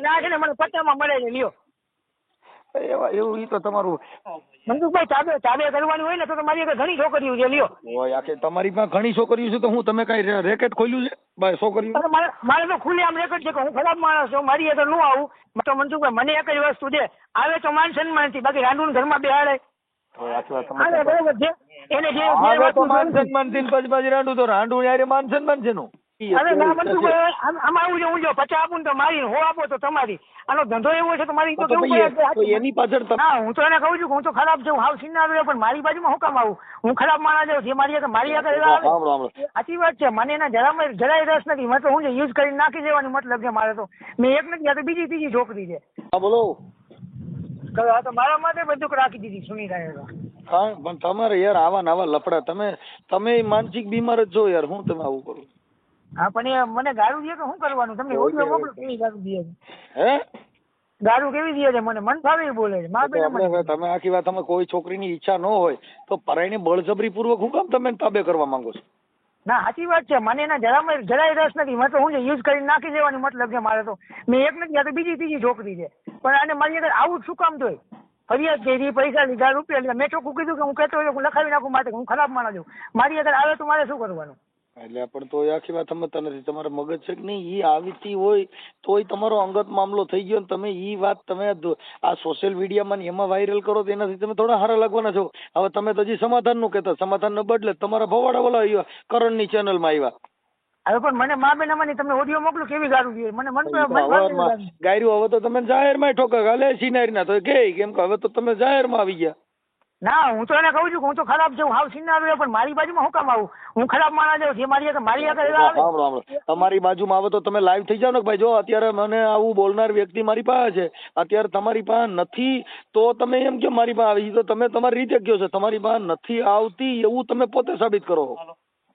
ના છે ને મને પટ્ટામાં મળે છે લ્યો. એવા એવું ઈ તો તમારું મનસુખભાઈ ચાબે ચાબે કરવાની હોય ને તો તમારી આગળ ઘણી છોકરીઓ છે લ્યો. ઓય આખે તમારી પાસે ઘણી છોકરીઓ છે તો હું તમે કઈ રેકેટ ખોલ્યું છે? બાય છોકરીઓ? મારે મારે તો ખુલ્લી આમ રેકેટ છે કે હું ખરાબ માણસ છું મારી આગળનું આવું. તો મનસુખભાઈ મને એક જ વસ્તુ છે આવે તો માન સન્માનથી બાકી રાંડુન ઘરમાં બેહાડે. એને જે માન સન્માનથી પછી પછી રાંડું તો રાંડું યારે માન સન્માન છે નું. અરે ના મનસુખભાઈ આમાં આવું છે હું જો પચાસ આપું તો મારી હો આપો તો તમારી. આનો ધંધો એવો છે તો તો તો કેવું પડે? એની પાછળ હા હું તો એને કહું છું હું તો ખરાબ છું હાવ સિંહ પણ મારી બાજુમાં હું કામ આવું? હું ખરાબ માણસ છું જે મારી આગળ મારી આગળ એવા આવે? સાંભળો સાંભળો. સાચી વાત છે મને એના જરામાં જરાય રસ નથી મતલબ હું યુઝ કરીને નાખી દેવાની મતલબ છે મારે તો. મેં એક નથી આ તો બીજી ત્રીજી છોકરી છે. હા બોલો. આ તો મારા માટે બંદૂક રાખી દીધી સુનિતાએ હા પણ તમારે યાર આવા નવા લફડા તમે તમે માનસિક બીમાર જ છો યાર હું તમે આવું કરો? હા પણ એ મને ગાળું દે તો શું કરવાનું? તમને ઓડિયો મોકલું કેવી ગાળું દે છે? હે? ગાળું કેવી દે છે? મને મન ફાવે બોલે છે. મા તો બેન આપણે હવે તમે આખી વાત તમે કોઈ છોકરીની ઈચ્છા ન હોય તો પરાઈને બળજબરી પૂર્વક હું કામ તમે તાબે કરવા માંગો છો? ના સાચી વાત છે. મને એના જરામાં જરાય રસ નથી. મતલબ હું યુઝ કરી નાખી દેવાની મતલબ છે મારે તો. મેં એક નથી આ તો બીજી ત્રીજી છોકરી છે. પણ આને મારી અંદર આવું જ શું કામ જોઈ ફરિયાદ કરી પૈસા લીધા રૂપિયા લીધા. મેં ચોખ્ખું કીધું કે હું કહેતો હોય હું લખાવી નાખું માટે હું ખરાબ માણસ છું. મારી આગળ આવે તો મારે શું કરવાનું? એટલે પણ તો આખી વાત સમજતા નથી. તમારા મગજ છે કે નહીં? ઈ આવીતી હોય તોય તમારો અંગત મામલો થઈ ગયો ને તમે ઈ વાત તમે આ સોશિયલ મીડિયામાં એમાં વાયરલ કરો તો એનાથી તમે થોડા હારા લાગવાના છો. હવે તમે તો હજી સમાધાનનું કહેતા. સમાધાન ને બદલે તમારા ભવાડા બોલા આવ્યા કરણની ચેનલમાં આવ્યા હવે પણ મને મા બેન અમારી તમને ઓડિયો મોકલો કેવી ગારું દે મને મન. ગાયરું હવે તો તમે જાહેરમાં ઠોકા હાલે સિનારી ના તો કે કેમ કે હવે તો તમે જાહેરમાં આવી ગયા. ના હું તો એને કહું છું હું તો ખરાબ છું હાવ રહ્યો પણ મારી બાજુમાં હું કામ આવું? હું ખરાબ માણસ જાઉં જે મારી મારી આગળ સાંભળો સાંભળો. તમારી બાજુમાં આવે તો તમે લાઈવ થઈ જાઓ ને ભાઈ જો અત્યારે મને આવું બોલનાર વ્યક્તિ મારી પાસે છે અત્યારે તમારી પાસે નથી તો તમે એમ કે મારી પાસે આવી? તો તમે તમારી રીતે કહો છો તમારી પાસે નથી આવતી એવું તમે પોતે સાબિત કરો.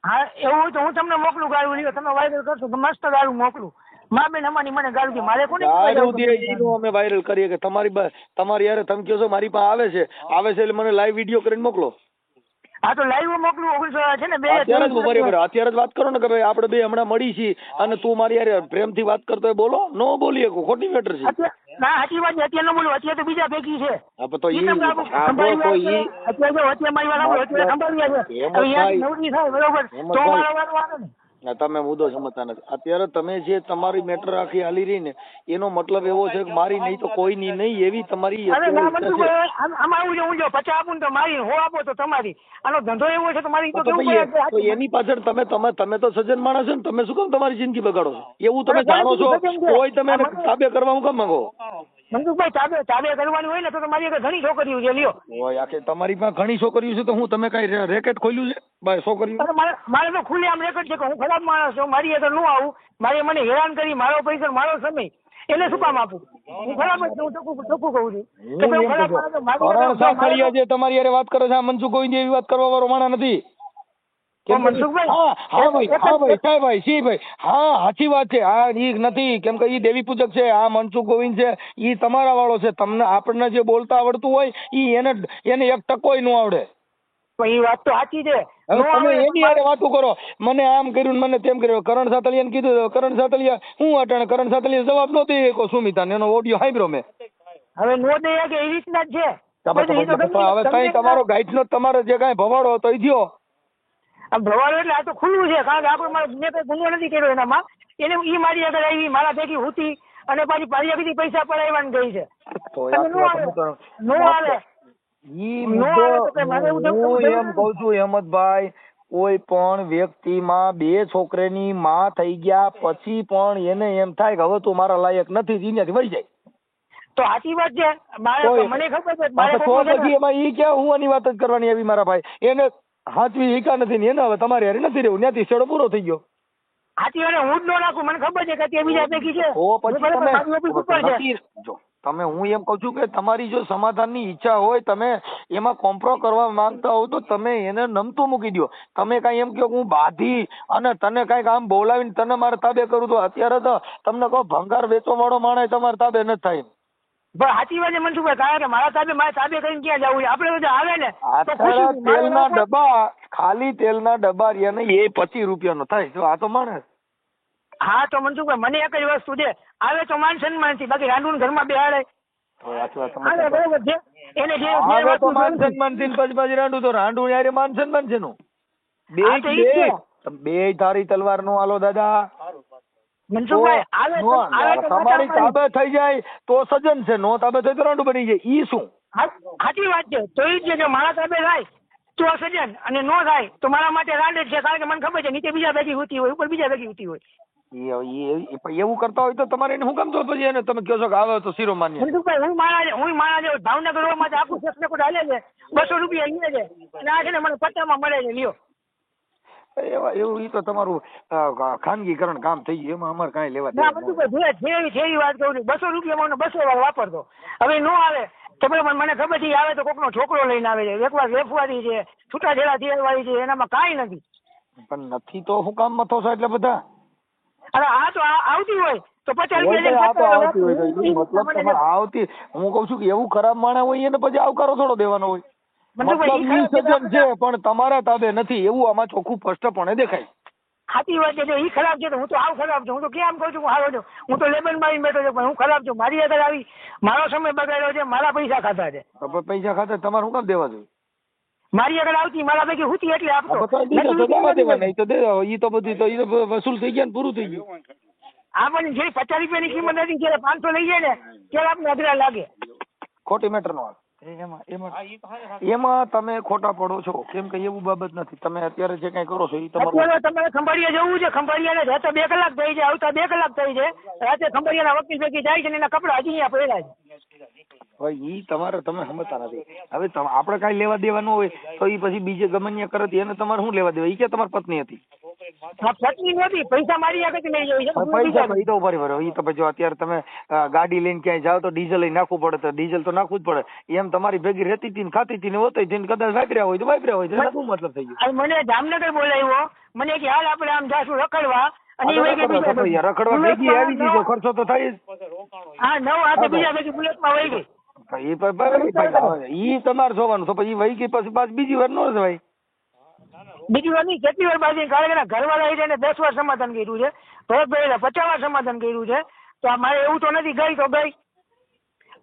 હા એવું હોય તો હું તમને મોકલું ગાળું તમે વાયરલ કરશો મસ્ત ગાળું મોકલું. મા બેન અમારી મને ગાળું કે મારે કોને ગાળું દે ઈનો અમે વાયરલ કરીએ કે તમારી તમારી યારે તમે કહો છો મારી પાસે આવે છે. આવે છે એટલે મને લાઈવ વિડિયો કરીને મોકલો. હા તો લાઈવ મોકલું ઓગણીસો છે ને બે અત્યારે જ બરાબર. અત્યારે જ વાત કરો ને કે ભાઈ આપણે બે હમણાં મળી છીએ અને તું મારી યારે પ્રેમથી વાત કરતો હોય બોલો. નો બોલીએ કો ખોટી મેટર છે. ના સાચી વાત અત્યારે ન બોલું અત્યારે તો બીજા ભેગી છે. હા તો ઈ તો તો ઈ અત્યારે જો અત્યારે મારી વાત સંભાળ્યા છે. તો યાર નવરી થાય બરોબર? તો મારા વાત આવે ના, તમે મુદ્દો સમજતા નથી. અત્યારે તમે જે તમારી મેટર આખી હાલી રહી ને એનો મતલબ એવો છે કે મારી નહીં તો કોઈની નહીં એવી તમારી એની પાછળ તમે તમે તમે તો સજ્જન માણસ છો ને તમે શું કામ તમારી જિંદગી બગાડો છો? એવું તમે જાણો છો? કોઈ તમે તાબે કરવા હું કામ માંગો? મનસુખભાઈ ચાબે ચાબે કરવાની હોય ને તો તમારી આગળ ઘણી છોકરીઓ છે લ્યો. ઓય આખે તમારી પાસે ઘણી છોકરીઓ છે તો હું તમે કઈ રેકેટ ખોલ્યું છે? ભાઈ છોકરીઓ? મારે મારે તો ખુલ્લે આમ રેકેટ છે કે હું ખરાબ માણસ છું મારી આગળનું આવું. મારે મને હેરાન કરી મારો પૈસા મારો સમય. એને શું કામ આપું? હું ખરાબ જ છું ચોખ્ખું ચોખ્ખું કહું છું. કે તમે ખરાબ માણસ તમારી હારે વાત કરો છો મનસુખ ગોવિંદ એવી વાત કરવા વાળો માણા નથી. સાચી વાત છે. આ ઈ નથી. કેમ કે ઈ દેવી પૂજક છે આ મનસુખ ગોવિંદ છે ઈ તમારા વાળો છે. તમને આપણને જે બોલતા આવડતું હોય ઈ એને એને એક ટકોય ન આવડે. એ વાત તો સાચી છે. હવે તમે એની હારે વાતો કરો. મને આમ કર્યું મને તેમ કર્યું. કરણ સાતલિયાને કીધું કરણ સાતલિયા હું અટાણે? કરણ સાતલિયા જવાબ નહોતી કો સુમિતાને એનો ઓડિયો સાંભળ્યો મેં. હવે નો દે કે એવી રીતના જ છે. તમે તો પછી એ તો પણ હવે તમને- તઈ તમારો તમારે જે કઈ ભવાડો હતો એ થયો આમ એટલે આ તો ખુલ્લું છે કારણ કે આપણે મારે મેં કઈ ગુનો નથી કર્યો એનામાં. એને ઈ મારી આગળ આવી મારા ભેગી હુતી અને પાછી પાછી આગળથી પૈસા પડાવવાની ગઈ છે. નો તો કઈ મારે એવું હું એમ કઉ છું હેમંતભાઈ કોઈ પણ વ્યક્તિમાં બે છોકરીની માં થઈ ગયા પછી પણ એને એમ થાય કે હવે તું મારા લાયક નથી અહીંયાથી વહી જાય. તો સાચી વાત છે. મને ખબર છે એમાં ઈ ક્યાં હું આની વાત જ કરવાની આવી મારા ભાઈ? એને હાચવી હિકા નથી ને એને હવે તમારે હેરી નથી રહેવું ત્યાંથી છેડો પૂરો થઈ ગયો. હાચી અને હું જ ન નાખું મને ખબર છે કે તે બીજા ભેગી છે. ઓ પછી તમે જો તમે હું એમ કહું છું કે તમારી જો સમાધાનની ઈચ્છા હોય તમે એમાં કોમ્પ્રો કરવા માંગતા હો તો તમે એને નમતું મૂકી દો તમે કાંઈ એમ કહો હું બાધી અને તને કાંઈક આમ બોલાવીને તને મારે તાબે કરું તો અત્યારે તો તમને કહો ભંગાર વેચવા વાળો માણસ તમારે તાબે નથી થાય પણ સાચી વાત મનસુખભાઈ કારણ કે મારા સાહેબે મારા સાહેબે કરીને ક્યાં જવું છે? આપણે બધા આવે ને તો ખુશી તેલના ડબ્બા ખાલી તેલના ડબ્બા રહ્યા ને એ પચીસ રૂપિયાનો થાય જો આ તો માણસ. હા તો મનસુખભાઈ મને એક જ વસ્તુ છે આવે તો માન સન્માનથી બાકી રાંડુન ઘરમાં બેહાડે. હાલે બરોબર છે. એને જે માન. સન્માનથી પછી પછી રાંડું તો રાંડું યારે માન સન્માન છે નું બે. બે તારી તલવાર નો આલો દાદા. મનસુખભાઈ આવે તમારી તાબે થઈ જાય તો સજન છે નો તાબે થઈ તો રાંડું બની જાય ઈ શું? સાચી વાત છે. તો ઈ છે કે મારા તાબે થાય તો સજન અને નો થાય તો મારા માટે રાંડે છે કારણ કે મને ખબર છે નીચે બીજા ભેગી ઉતી હોય ઉપર બીજા ભેગી હોતી હોય. એવું કરતા હોય તો તમારે એને શું કામ તો પછી એને? તમે કહો છો કે આવે તો શીરો માન્ય. મનસુખભાઈ હું મારા હું મારા જેવો ભાવનગર માટે આખું આખું ને કોઈ હાલે છે બસો રૂપિયા અહીંયા છે અને આ છે ને મને પત્તામાં મળે છે લ્યો. એવા ઈ તો તમારું ખાનગીકરણ કામ થઈ ગયું. એમાં અમારે કાંઈ લેવા બધું જે જેવી જેવી વાત કહું છું. બસો રૂપિયામાં મને બસો વાર વાપરતો હવે નો આવે. તો પેલો મને ખબર છે આવે તો કોકનો છોકરો લઈને આવે છે. એક વાર વેફવારી છે છૂટાછેડા થયેલવાળી છે એનામાં કાંઈ નથી. પણ નથી તો હું કામ મથો છો એટલે બધા? અરે આ તો આવતી હોય. તો પચાસ રૂપિયા આવતી હું કઉ છું કે એવું ખરાબ માણસ હોય એને પછી આવકારો થોડો દેવાનો હોય. મતલબ છે પણ તમારા તાબે નથી. એવું આમાં ચોખ્ખું સ્પષ્ટપણે દેખાય. સાચી વાત છે જો ઈ ખરાબ છે તો હું તો આવ ખરાબ છું. હું તો કેમ કહું છું હારો છું. હું તો લેબન મારીને બેઠો છું પણ હું ખરાબ છું. મારી આગળ આવી મારો સમય બગાડ્યો છે મારા પૈસા ખાતા છે. પૈસા ખાતા તમારે શું કામ દેવા જોઈએ? મારી આગળ આવતી મારા ભેગી હુતી એટલે આપતો. નહીં તો ઈ તો બધું તો ઈ તો વસૂલ થઈ ગયા ને પૂરું થઈ ગયું. આપણને જે પચાસ રૂપિયાની કિંમત નથી જયારે પાંચસો લઈ જાય ને ત્યારે આપણે અઘરા લાગે. ખોટી મેટર નો એમાં એમાં તમે ખોટા પડો છો. કેમ કે એવું બાબત નથી. તમે અત્યારે જે કઈ કરો છો એ તમારે તમારે ખંભાળિયા જવું છે? ખંભાળિયાને રાતે બે કલાક થઈ છે આવતા બે કલાક થઈ છે રાતે ખંભાળિયાના વકીલ ભેગી જાય છે ને એના કપડા હજી અહીંયા પડ્યા છે. હવે ઈ તમારે તમે સમજતા નથી. હવે તમ- આપણે કઈ લેવા દેવાનું હોય તો ઈ પછી બીજે ગમન્ય કરે એને તમારે શું લેવા દેવા? ઈ કે તમારી પત્ની હતી? આ નહોતી પૈસા મારી આગળ લઈ જવી પૈસા તો તો ઊભા રહો ઈ તો પછી અત્યારે તમે ગાડી લઈને ક્યાંય જાઓ તો ડીઝલ નાખવું પડે તો ડીઝલ તો નાખવું જ પડે. એમ તમારી ભેગી રહેતી હતી ને ખાતી હતી ને હોતી હતી કદાચ વાપર્યા હોય તો વાપર્યા હોય તો. શું મતલબ થઈ ગયો? મને જામનગર બોલાવ્યો. મને કે હાલ આપણે આમ જાશું રખડવા. અને આ રખડવા ભેગી. આવી ખર્ચો તો થાય જ. હા નવ હાથે બીજા ભેગી બુલેટમાં વહી ગઈ. ઈ તમારે જોવાનું તો પછી વહી ગઈ પછી પાછી બીજી વાર નો જવાય બીજી વાર નહીં કેટલી વાર બાજી કારણ કે ઘરવાળા આવી એને દસ વાર સમાધાન કર્યું છે. ભરતભાઈ પચાસ વાર સમાધાન કર્યું છે. તો આ મારે એવું તો નથી ગઈ તો ગઈ.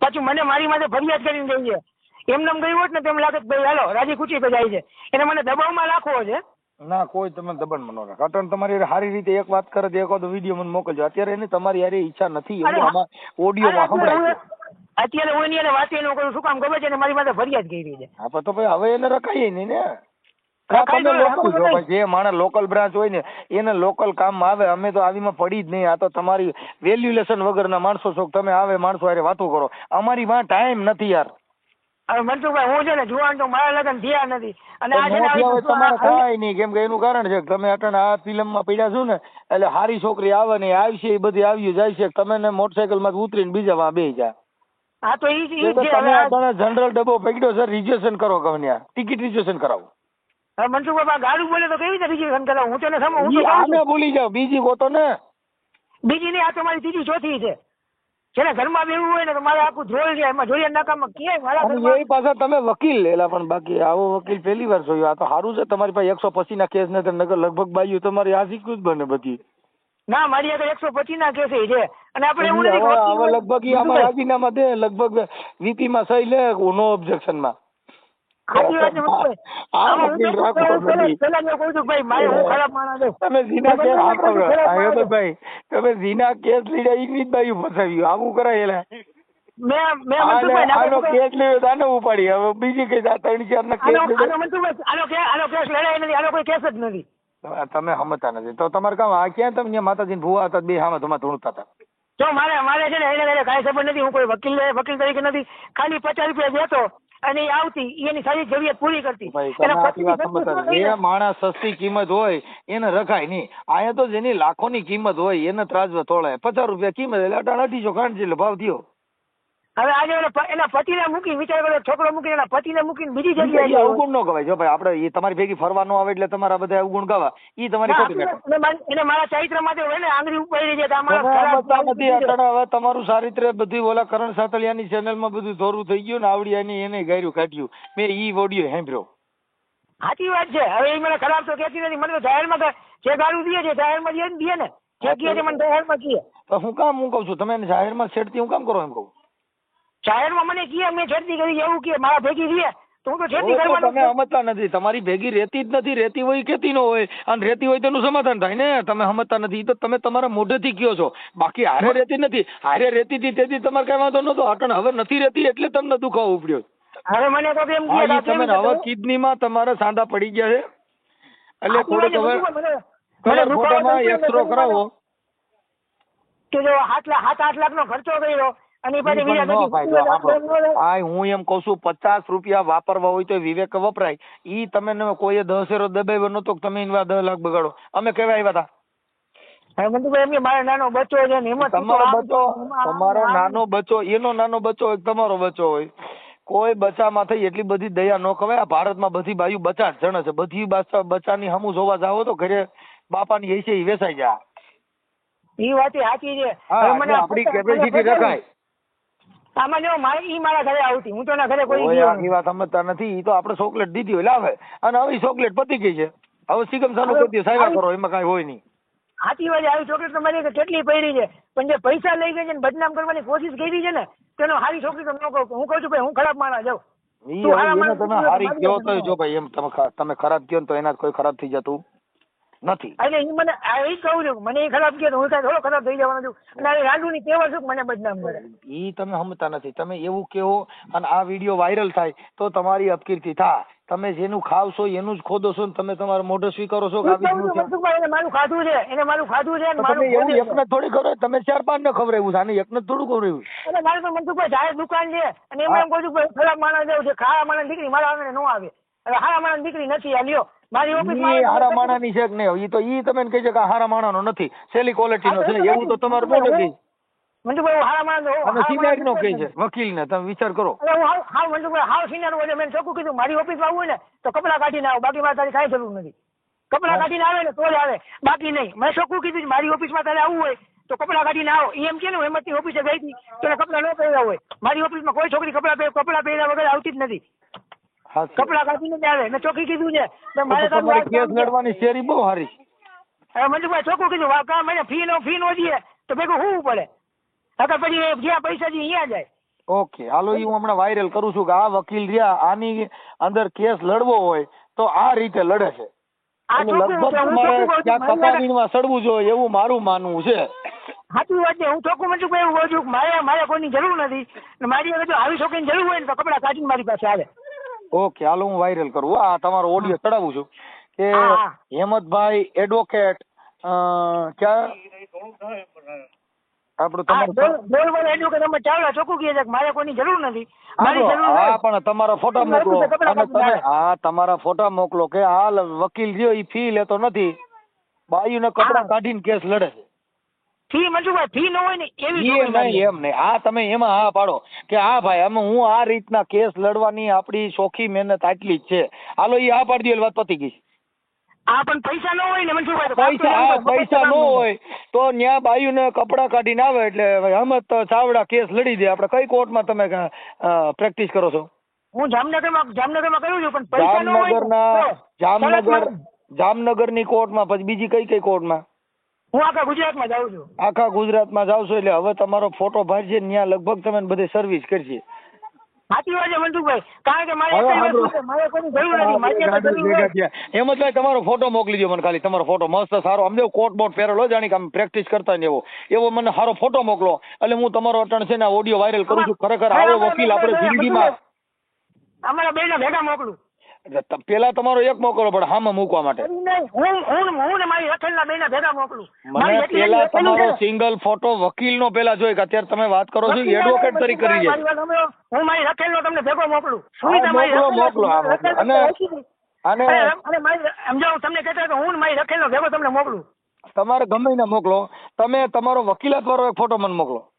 પછી મને મારી માથે ફરિયાદ કરીને ગઈ છે. એમ ગયું હોત ને તેમ લાગે ભાઈ હાલો રાજી ખુશી તો જાય છે. એને મને દબાવમાં રાખવો છે. ના કોઈ તમે દબાણ મનો રાખો. અટણ તમારી સારી રીતે એક વાત કરે એક વાર વીડિયો મને મોકલજો. અત્યારે એની તમારી યારે ઈચ્છા નથી ઓડિયો એવું ઓડિયોમાં સંભળાય અત્યારે હું એની હારે વાત એનું કરું શું કામ ખબર છે? મારી માથે ફરિયાદ કરી છે. હા તો ભાઈ હવે એને રખાય નહીં ને. જે માણસ લોકલ બ્રાન્ચ હોય ને એને લોકલ કામમાં આવે. અમે તો આવીમાં પડી જ નહીં. આ તો તમારી વેલ્યુલેશન વગરના માણસો છો તમે આવે માણસો હારે વાતો કરો. અમારી માં ટાઈમ નથી યાર. હવે મનસુખભાઈ હું છે ને જુવાન તો મારા લગ્ન થયા નથી. અને આ છે ને નો થયા હોય આવી- તમારે થાય નહીં. કેમ કે એનું કારણ છે કે તમે અટણ આ ફિલ્મમાં પડ્યા છો ને એટલે હારી છોકરી આવે ને આવશે એ બધી આવી જાય છે. તમે ને મોટરસાયકલમાંથી ઉતરીને બીજા માં બે જાય હા તો જનરલ ડબ્બો પકડ્યો છે રિઝર્વેશન કરો ગમે ટિકિટ રિઝર્વેશન કરાવો. હવે મનસુખભાઈ ગાડું બોલે તો કેવી રીતે રિઝર્વેશન કરાવું હું તો એને હું તો આને ભૂલી જાઓ બીજી ગોતો ને. બીજી નહીં આ તો મારી ત્રીજી ચોથી છે. જેને ઘરમાં બેવું હોય ને તો મારે આખું ધ્રોલ છે એમાં જોઈએ નકામમાં ક્યાંય મારા એ પાછા તમે વકીલ લેલા પણ બાકી આવો વકીલ પહેલી વાર જોયો. આ તો સારું છે તમારી પાસે એકસો પચી ના કેસ ને નગર લગભગ બાયું તમારી આશિકું જ બને બધી. ના મારી આગળ એકસો પચી ના કેસ છે અને આપણે એવું નથી લગભગ રાજીનામા દે લગભગ વીપી માં સહી લે નો ઓબ્જેક્શનમાં. તમે કેસ લીધા ઈ ફસાવ્યું. આવું ઉપાડી. હવે બીજી કઈ ત્રણ ચાર ના કેસ કેસ જ નથી. તમે સમજતા નથી. તો તમારે કામ આ ક્યાં તમે માતાજી ભૂવા હતા બે હામાં તમારે ધૂણતા હતા? જો મારે મારે છે ને એને કઈ ખબર નથી હું કોઈ વકીલ વકીલ તરીકે નથી. ખાલી પચાસ રૂપિયા દેતો અને એ આવતી એની સારી જરૂરિયાત પૂરી કરતી. જે માણસ સસ્તી કિંમત હોય એને રખાય નહીં. અહીંયા તો જેની લાખોની કિંમત હોય એને ત્રાજવા તોળાય પચાસ રૂપિયા કિંમત એટલે અઢાર અઢીસો કાંડ એટલે ભાવ થયો. હવે આજે એના પતિને મૂકી વિચાર કર્યો છોકરો મૂકીને એના પતિને મૂકીને બીજી જગ્યાએ અવગુણ નો કહેવાય જો ભાઈ આપણે એ તમારી ભેગી ફરવા ન આવે એટલે તમારા બધા અવગુણ ગાવા ઈ તમારી ખોટી એને મારા ચરિત્ર માટે હોય ને આંગળી ઉપાડી છે તો બધી છે. અટાણે હવે તમારું ચારિત્ર બધી ઓલા કરણ સાતલિયાની ચેનલમાં બધું ધોરું થઈ ગયું ને આવડિયાની એને ગાર્યું કાઢ્યું. મેં ઈ ઓડિયો સાંભળ્યો. સાચી વાત છે. હવે એ મને ખરાબ તો કહેતી નથી. મને તો જાહેરમાં જે ગાળું દે છે જાહેરમાં દે ને દે ને. જે કહે છે મને જાહેરમાં કહે. તો હું કામ હું કહું છું તમે એને જાહેરમાં છેડતી હું કામ કરો એમ કહું? જાહેરમાં મને કહે અમે છેડતી કરી એવું કે મારા ભેગી રહે. તો હું તો છેડતી કરવાનો તમે સમજતા નથી. તમારી ભેગી રહેતી જ નથી રહેતી હોય કેતી ન હોય. અને રહેતી હોય તેનું સમાધાન થાય ને. તમે સમજતા નથી. તો તમે તમારા મોઢેથી કયો છો. બાકી હારે રહેતી નથી. હારે રહેતી હતી તેથી તમારે કઈ વાંધો નતો અટણ હવે નથી રહેતી એટલે તમને દુખાવો ઉપડ્યો. હવે મને તો એમ કહે તમે હવે કિડનીમાં તમારા સાંધા પડી ગયા છે. એટલે થોડો તમે કલર ફોટામાં એક્સરો કરાવો. કે જો લાખ સાત આઠ લાખ નો ખર્ચો કર્યો અને એ પછી બીજા. આ હું એમ કહું છું પચાસ રૂપિયા વાપરવા હોય તો વિવેક વપરાય. ઈ તમે કોઈએ દસ એરો દબાવ્યો નતો તમે એના દસ લાખ બગાડો. અમે કેવા આવ્યા હતા નાનો બચ્ચો છે ને એમાં તમારો બચ્ચો આમ આમ તમારો નાનો બચ્ચો એનો નાનો બચ્ચો હોય તમારો બચ્ચો હોય કોઈ બચ્ચામાં થઈ એટલી બધી દયા ન કવાય આ ભારતમાં બધી બાયુ બચ્ચા જ જણે છે. બધી બચ્ચા બચ્ચાની હમું જોવા જાવ તો ઘરે બાપાની એ છે ઈ વેચાઈ જાય. એ વાત સાચી છે. આપણી કેપેસિટી રખાય. જો મારી ઈ મારા ઘરે આવતી હું તો એના ઘરે કોઈ આખી વાત સમજતા નથી. ઈ તો આપણે ચોકલેટ દીધી હોય લાવે. અને હવે ચોકલેટ પતી ગઈ છે. હવે સિગમ ચાલુ કરી દે સાયવા કરો એમાં કાંઈ હોય નહીં. સાચી વાત આવી છોકરી તો કેટલી પડી છે. પણ જે પૈસા લઈ ગઈ છે ને બદનામ કરવાની કોશિશ કરી છે ને તેનો સારી છોકરી તો ન કહું. હું કહું છું ભાઈ હું ખરાબ માણસ જાઉં હારા તમે હારી કયો તો જો ભાઈ એમ તમે તમે ખરાબ કયો તો એના કોઈ ખરાબ થઈ જતું. નથી. એટલે ઈ મને ઈ કહું છું મને એ ખરાબ કે હું કાંઈ થોડો ખરાબ થઈ જવાનો છું. અને આ ની કેવા છું મને બદનામ કરે? એ તમે સમજતા નથી. તમે એવું કેવો અને આ વીડિયો વાયરલ થાય તો તમારી અપકીર્તિ થાય. તમે જેનું ખાવશો એનું જ ખોદો છો ને તમે તમારો મોઢો સ્વીકારો છો કે મારું ખાધું છે એને મારું ખાધું છે મારું તમે એવું. એકને થોડી ખબર તમે ચાર પાંચ ને ખવડાવ્યું છે આને એકને થોડું ખબર ખવડાવ્યું એટલે મારે તો મનસુખભાઈ જાહેર દુકાન છે અને એમાં એમ કહું છું કે ખરાબ માણસ જેવું છે ખારા માણસ દીકરી મારા આવે ન આવે. હવે હારા માણસ દીકરી નથી આ લ્યો. મારી ઓફિસ ઈ હારા માણાની છે કે નહીં ઈ તો ઈ તમે કહી છે કે હારા માણાનો નથી. સેલી ક્વોલિટીનો છે એવું તો તમારે બોલો છે મંજુભાઈ હારા માણસ અને સિનિયર નો કહે છે વકીલ ને તમે વિચાર કરો. હું હા હાવ હાવ સિનિયર હોય મેં ચોખ્ખું કીધું મારી ઓફિસમાં આવું હોય ને તો કપડાં કાઢીને આવો. બાકી મારે તારી કાંઈ જરૂર નથી. કપડાં કાઢીને આવે ને તો જ આવે. બાકી નહીં. મેં ચોખ્ખું કીધું મારી ઓફિસમાં તારે આવવું હોય તો કપડાં કાઢીને આવો. એમ કે ને હેમંતની ઓફિસે ગઈ હતી તો કપડાં ન પહેર્યા હોય. મારી ઓફિસમાં કોઈ છોકરી કપડાં પહેર કપડાં પહેર્યા વગર આવતી જ નથી. કપડાં કાઢીને જ આવે. મેં ચોખ્ખી કીધું છે. મારે કેસ લડવાની શેરી બહુ સારી હવે મંજુભાઈ ચોખ્ખું કીધું. વા કામ મને ફી નો ફી નો દઈએ તો ભેગું હોવું પડે નકર પછી જ્યાં પૈસા છે અહીંયા જાય. ઓકે હાલો હું હમણાં વાયરલ કરું છું કે આ વકીલ રહ્યા આની અંદર કેસ લડવો હોય તો આ રીતે લડે છે. લગભગ તમારે ક્યાંક કપાવીમાં સડવું જોઈએ એવું મારું માનવું છે. સાચી વાત છે. હું ચોખ્ખું મનસુખભાઈ એવું કહું છું મારે મારે કોઈની જરૂર નથી. મારી જો આવી છોકરીની જરૂર હોય ને તો કપડાં કાઢીને મારી પાસે આવે. ઓકે હાલો હું વાયરલ કરું. આ તમારો ઓડિયો ચડાવું છું. કે હા. હેમંતભાઈ એડવોકેટ ક્યાં? આપણું તમારું ચાવડા ચોખ્ખું કે મારે કોઈની જરૂર નથી. મારી જરૂર હા હોય પણ તમારા ફોટા તમે મોકલો. લખ્યું છે કપડાં અને તમે કાઢીને હા તમારા ફોટા મોકલો કે હાલ વકીલ રહ્યો એ ફી લેતો નથી. બાયુને કપડાં. કાઢીને કેસ લડે છે. ફી મનસુખભાઈ ફી ન હોય ને એવી એમ નહીં આ તમે એમાં હા પાડો કે હા ભાઈ અમે હું આ રીતના કેસ લડવાની આપણી ચોખ્ખી મહેનત આટલી જ છે. હાલો એ હા પાડી દો વાત પતી ગઈ. આ પણ પૈસા ન હોય ને મનસુખભાઈ પૈસા પૈસા ન હોય તો ન્યા બાયુને કપડાં કાઢીને આવે એટલે હમત તો ચાવડા કેસ લડી દે. આપણે કઈ કોર્ટમાં તમે પ્રેક્ટિસ કરો છો? હું જામનગરમાં જામનગરમાં કહ્યું છું પણ પૈસા ન હોય ને જામનગરની જામનગરની કોર્ટમાં પછી બીજી કઈ કઈ કોર્ટમાં? હું આખા ગુજરાતમાં જાઉં છું. આખા ગુજરાતમાં જાવ છો એટલે હવે તમારો ફોટો ભરશે ને ત્યાં લગભગ તમે બધે સર્વિસ કરશે. સાચી વાત છે મનસુખભાઈ કારણ કે મારે હવે એકલી સાંભળો. વસ્તુ છે, મારે કોઈની જરૂર નથી મારી આગળ જરૂર હોય હેમંતભાઈ તમારો ફોટો મોકલી દો મને ખાલી. તમારો ફોટો મસ્ત સારો. આમ જેવો કોટ બોટ પહેરેલો જાણી કે આમ પ્રેક્ટિસ કરતા ને એવો. એવો મને સારો ફોટો મોકલો. એટલે હું તમારો અટણ છે ને ઓડિયો વાયરલ કરું છું. ખરેખર આવો વકીલ આપણે જિંદગીમાં અમારા બેના ભેગા મોકલું. પેલા તમારો એક મોકલો પણ હામાં મૂકવા માટે. હું હું હું ને મારી રખેલના બેના ભેગા મોકલું. મને પેલા તમારો સિંગલ ફોટો વકીલનો પેલા જોઈ કે અત્યારે તમે વાત કરો છો એડવોકેટ તરીકે કરી છે હું મારી રખેલનો તમને ભેગો મોકલું. સુવિધા મારી મોકલો, અને- અને અને મારી સમજાવું તમને કહેતા કે હું ને મારી રખેલનો ભેગો તમને મોકલું. તમારે ગમે એને મોકલો. તમે તમારો વકીલાત વાળો એક ફોટો મને મોકલો.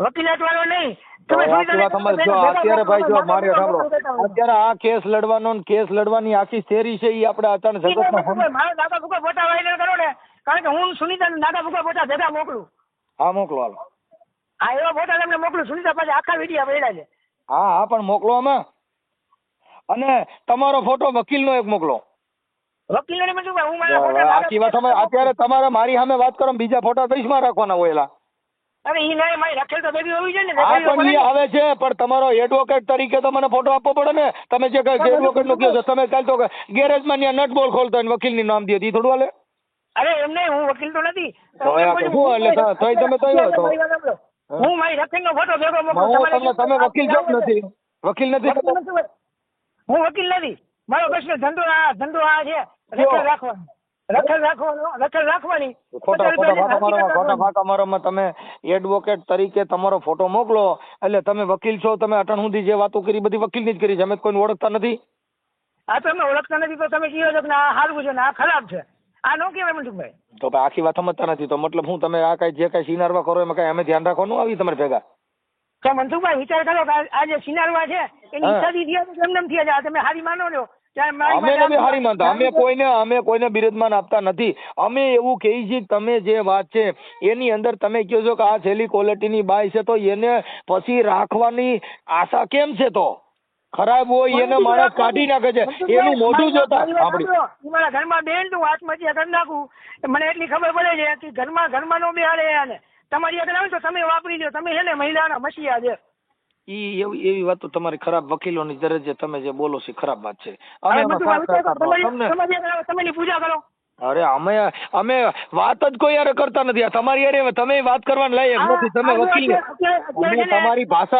વકીલાત વાળો નહીં તમે આખી સુવિધા વાત સમજ જો અત્યારે ભાઈ જો મોકલો, સાંભળો. અત્યારે આ કેસ લડવાનો ને કેસ લડવાની આખી છે એ આપણે અચાનક ઈ નહીં મારા દાદા ભૂકા ફોટા વાયરલ કરો ને કારણ કે હું સુનિતા દાદા ભૂકા ફોટા ભેગા મોકલું. હા મોકલો હાલો. હા એવા ફોટા તમને મોકલું સુનિતા પાસે આખા વીડિયો પડ્યા છે. હા હા પણ મોકલો આમાં. અને તમારો ફોટો વકીલનો એક મોકલો. વકીલ હું મારા ફોટા આખી વાત અત્યારે તમારે મારી સામે વાત કરો બીજા ફોટા કઈશમાં રાખવાના હોય એલા? અરે ઈ નહીં મારી રખેલ તો ભેગી હોવી જોઈએ ને હા પણ ઈ આવે છે પણ તમારો એડવોકેટ તરીકે તો મને ફોટો આપવો પડે ને. તમે જે કઈ એડવોકેટનું કહો છો તમે કાલ તો ગેરેજમાં ત્યાં નટ બોલ ખોલતા હોય વકીલની નામ દે ઈ થોડું હાલે? અરે એમ નહીં હું વકીલ તો નથી. તો એટલે તોય તમે તો. મારી. હું. મારી રખેલ નો ફોટો ભેગો મોકલું તમને તમે વકીલ છો. નથી. વકીલ નથી. હું વકીલ નથી. મારો પ્રશ્ન ધંધો આ ધંધો આ છે. રખેલ રાખવાનો. રાખવાનો રાખવાની. ફાંકા મારોમાં તમે એડવોકેટ તરીકે તમારો ફોટો મોકલો એટલે તમે વકીલ છો તમે અટણ સુધી જે વાતો કરી બધી વકીલની જ કરી છે. અમે કોઈને ઓળખતા નથી. આ તમે ઓળખતા નથી તો તમે કહો છો કે આ સારું છે ને આ ખરાબ છે? આ નો કહેવાય મનસુખભાઈ. તો ભાઈ આખી વાત સમજતા નથી. તો મતલબ હું તમે આ કઈ જે કઈ સિનારવા કરો એમાં કઈ અમે ધ્યાન રાખવાનું આવી તમારે ભેગા? તો મનસુખભાઈ વિચાર કરો કે આ- જે સિનારવા છે એની હા. ઈચ્છાથી થયા કેમ થયા છે? આ તમે હારી માનો મારી અમે નથી હારી માનતા. અમે કોઈને અમે કોઈને બિરુદમાન આપતા નથી. અમે એવું કહીએ છીએ તમે જે વાત છે એની અંદર તમે કહો છો કે આ છેલ્લી ક્વોલિટીની બાય છે તો એને પછી રાખવાની આશા કેમ છે તો? ખરાબ હોય એને માણસ કાઢી નાખે છે. એનું મોઢું જોતા. ઈ મારા ઘરમાં બેન તું વાત મચી કરી નાખું મને એટલી ખબર પડે છે કે ઘરમાં ઘરમાં નો બેહાડે આને. તમારી આગળ આવે તો તમે વાપરી દો તમે છે ને મહિલાના મસીહા છે. ઈ એવી એવી વાતો તમારી ખરાબ વકીલોની દરજ્જે તમે જે બોલો છો ખરાબ વાત છે. અમે તમને પૂજા કરો. અરે અમે અમે વાત જ કોઈ યારે કરતા નથી. તમારી યારે તમે વાત કરવાની લાયક નથી. તમે વકીલ. અમે તમારી ભાષા